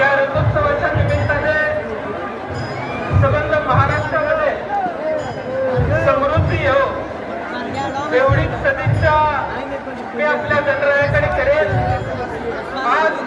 या रथोत्सवाच्या निमित्ताने सबंध महाराष्ट्रामध्ये समृद्धी हो. येऊ एवढी सदिच्छा मी आपल्या जनरायाकडे करेन. आज